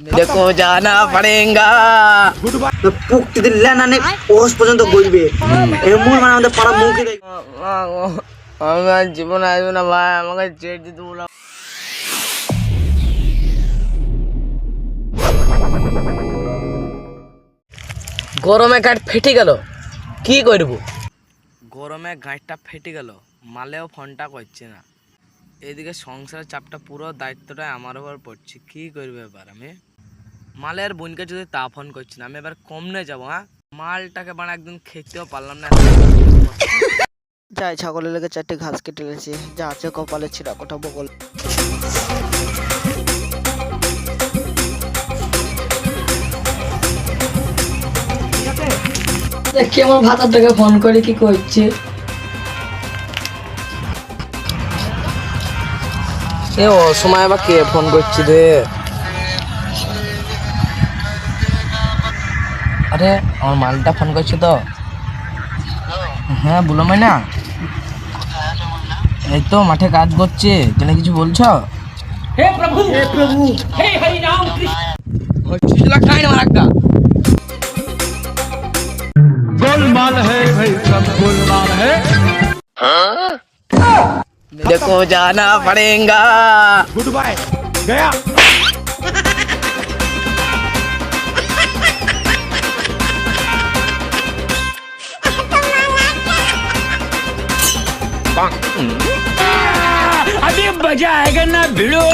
দেখো জানা পড়েঙ্গা। পুক্তি দিলে না নে ওস পর্যন্ত গইবে এমন মানে আমাদের পাড়া মুখে আমার জীবন আসবে না ভাই আমাকে চেট দিতে বলা। গরমে গাঁট ফেটে গেল। কি করব? গরমে গাঁটটা ফেটে গেল মালেও ফোনটা করছে না। এদিকে সংসারের চাপটা পুরো দায়িত্বটা আমার উপর পড়ছে কি করবে এবার আমি? মালের বোনকে যদি তা ফোন করছি না আমি এবার কমনে যাব হ্যাঁ? মালটাকে বানা একদিন খেতেও পারলাম না যাই ছাগলের লেগে চারটে ঘাস কেটে লেছি যা আছে কপালে ছিঁড়া কোটা বগল দেখি আমার ভাতারটাকে ফোন করে কি করছে। এ ও সময় আবার কে ফোন করছি রে? আরে আমার মালটা ফোন করছে তো হ্যাঁ বলো না এই তো মাঠে কাজ করছে কেন কিছু বলছো হে প্রভু হে প্রভু হে হরি রাম কৃষ্ণ খাই না মারাক্কা गोलमाल है भाई सब गोलमाल है देखो जाना पड़ेगा गुड बाय गया अभी मजा आएगा ना भिड़ो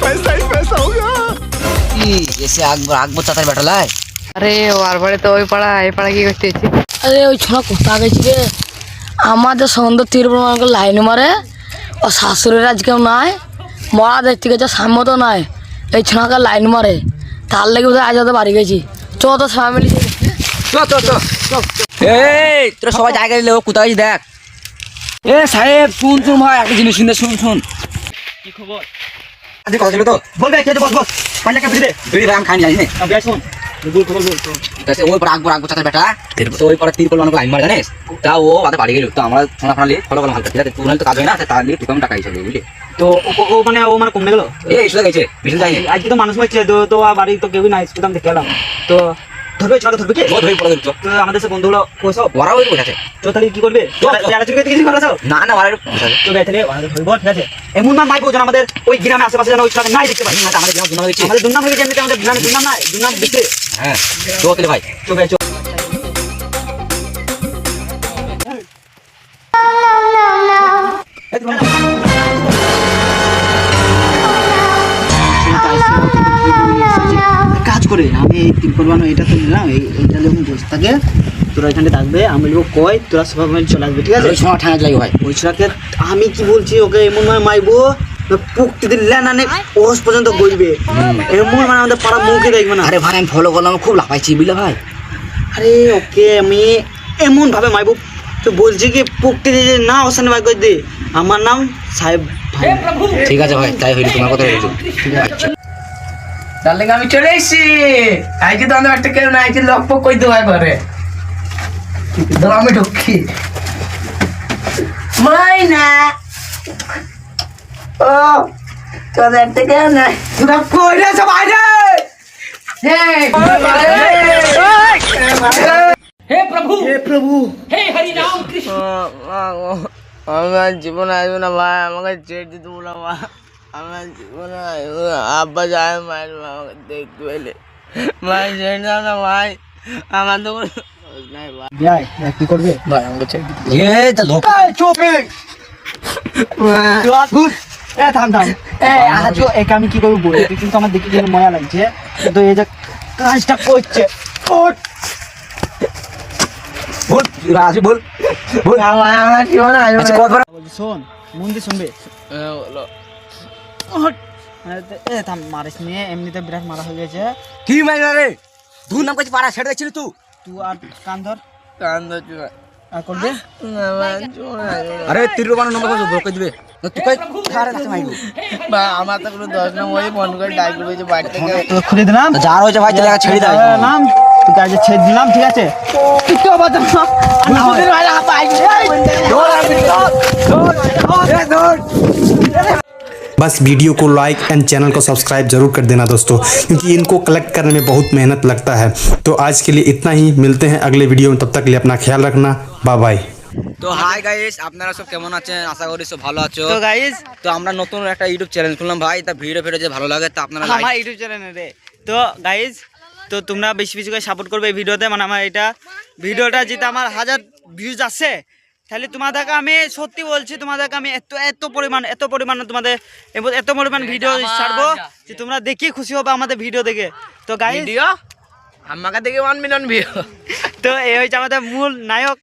पैसा ही पैसा होगा কি এসে আকবর আকবর চাতার বেটালায় আরে ওর বাড়ি তো ওই পাড়া এই পাড়া কি করতে আরে ওই ছোড়া কোথা গেছি রে আমাদের সন্ধ্যে তিরুপতি লাইন মারে ও শাশুড়ির আজ কেউ নাই মরা দেখতে গেছে সাম্য তো নাই এই ছোড়াকে লাইন মারে তার লেগে বোধহয় আজ ওদের বাড়ি গেছি চ তো ফ্যামিলি এই তোরা সবাই জায়গা দিলে ও কোথায় দেখ। এ সাহেব শুন শুন ভাই একটা জিনিস শুনে শুন শুন। আজকে কথা ছিল তো? বলবে খেতে বস বস। পাঁচটা কাপড় দে। বিড়ি ভাই আমি জানিস আম শুন। বল বল বল ঠিক আছে ওই পর আকবর আকবর চাতার বেটা। তো ওই পরে তিরপল মানুষ লাইন মারে জানিস? তা ও আমাদের বাড়ি গেল তো আমরা সোনা ফোনা লিয়ে ফলো করলাম হালকা ঠিক আছে? তুই তো কাজ হয় না তার লিয়ে টুকাম টাকা হিসাবে বুঝলি? তো ও- মানে ও মানে কমে গেল? এই গেছে আজকে তো মানুষ হচ্ছে তো বাড়ি তো কেউই নাই দেখে এলাম। তো ধরবে ছড়া ধরবে কি? ও ধরে পড়ে দিল তো আমাদের সে বন্ধুগুলো কইছো ওরা ওই বসে আছে তো তাহলে কি করবে? যারা চুকে কিছু করেছ? না না ওরা বসে আছে তো তাহলে ওরা ধরব ঠিক আছে। এমন না মাইবো যেন আমাদের ওই গ্রামে আশেপাশে যেন ওই ছড়া নাই দেখতে পাই না, আমাদের গ্রাম দুর্নাম হয়েছে। আমাদের দুর্নাম হয়ে গেছে আমাদের গ্রামে দুর্নাম নাই দুর্নাম দিতে হ্যাঁ তো ভাই। তো গাই করে? আমি এই তিরপল বানো এটা তো নিলাম এইটা যখন বসে থাকে। তোরা এখানে থাকবে আমি বলব কই? তোরা মিলে চলে আসবে ঠিক আছে? ওই সময় ঠান্ডা লাগে ভাই। ওই ছোড়াকে আমি কি বলছি ওকে এমন ভাবে মাইবো পুক্তি দিলে না নে ওস পর্যন্ত এমন মানে আমাদের পাড়া মুখে দেখবে না। আরে ভাই আমি ফলো করলাম খুব লাফাইছি বুঝলে ভাই? আরে ওকে আমি এমন ভাবে মাইবো তো বলছি কি দিয়ে না ওসানে বাই করে দে? আমার নাম সাহেব ভাই। ঠিক আছে ভাই তাই হইল তোমার কথা তাহলে আমি চলে এসেছি আজকে তো আমাদের একটা কেউ না আজকে লক পক কই দেওয়া করে ধর আমি ঢুকি। মাইনা ও তোদের একটা কেউ নাই। তোরা কই রে সবাই রে আমার জীবন আসবে না ভাই আমাকে ছেড়ে দিতে বলো ভাই। আমার জীবন আব্বা যায় আমাকে দেখতে পেলে। ভাই ছেড়ে দাও না ভাই আমার তো কোনো দোষ নাই ভাই। ভাই কি করবে? ভাই আমাকে ছেড়ে দিতে এ তা লোক চুপে। গুড এ থাম থাম। আজও এক আমি কি করব বলে? কিন্তু আমার দেখে গেলে মজা লাগছে। তো এই যে কাজটা করছে বল রাজি বল। বল। আমার আমার জীবন আসবে আচ্ছা শোন মন দিয়ে শুনবে। হ্যাঁ। এ থাম মারিস নিয়ে এমনিতে বিরাট মারা হয়ে গেছে। কি মাইনা রে? দুর নাম কাছে পাড়া ছেড়ে দেখছিলি তুই তুই আর কান ধর। কান ধরছি আর করবে? আমার জীবন আসবে না। আরে তিরু বানো নম্বর দিবে? না তুই কই খারে কাছে মাইবো বা আমার তো কোনো দোষ না ওই ফোন করে ডাক দিবে বাড়ি থেকে তো খুলে দিলাম। যার হয়েছে ভাই চলে ছেড়ে দাও। নাম। তুই কাজে ছেড়ে দিলাম ঠিক আছে? তুই তো বাদ না সুধীর ভাই হাত আইছে बस वीडियो को लाइक एंड चैनल को सब्सक्राइब जरूर कर देना दोस्तों क्योंकि इनको कलेक्ट करने में बहुत मेहनत लगता है तो आज के लिए इतना ही मिलते हैं अगले वीडियो में तब तक के लिए अपना ख्याल रखना बाय बाय তো হাই গাইস আপনারা সব কেমন আছেন আশা করি সব ভালো আছো তো গাইজ তো আমরা নতুন একটা ইউটিউব চ্যানেল খুললাম ভাই তা ভিডিও ফিডিও যে ভালো লাগে তা আপনারা আমার like- ইউটিউব চ্যানেলে রে তো গাইজ তো তোমরা বেশি বেশি করে সাপোর্ট করবে এই ভিডিওতে মানে আমার এটা ভিডিওটা যেটা আমার হাজার ভিউজ আসে তাহলে তোমাদেরকে আমি সত্যি বলছি তোমাদেরকে আমি এত এত পরিমাণ এত পরিমাণ তোমাদের এত পরিমাণ ভিডিও ছাড়বো যে তোমরা দেখি খুশি হবে আমাদের ভিডিও দেখে। তো গাই দিও আমাকে দেখে ওয়ান মিলিয়ন ভিউ তো এই হচ্ছে আমাদের মূল নায়ক।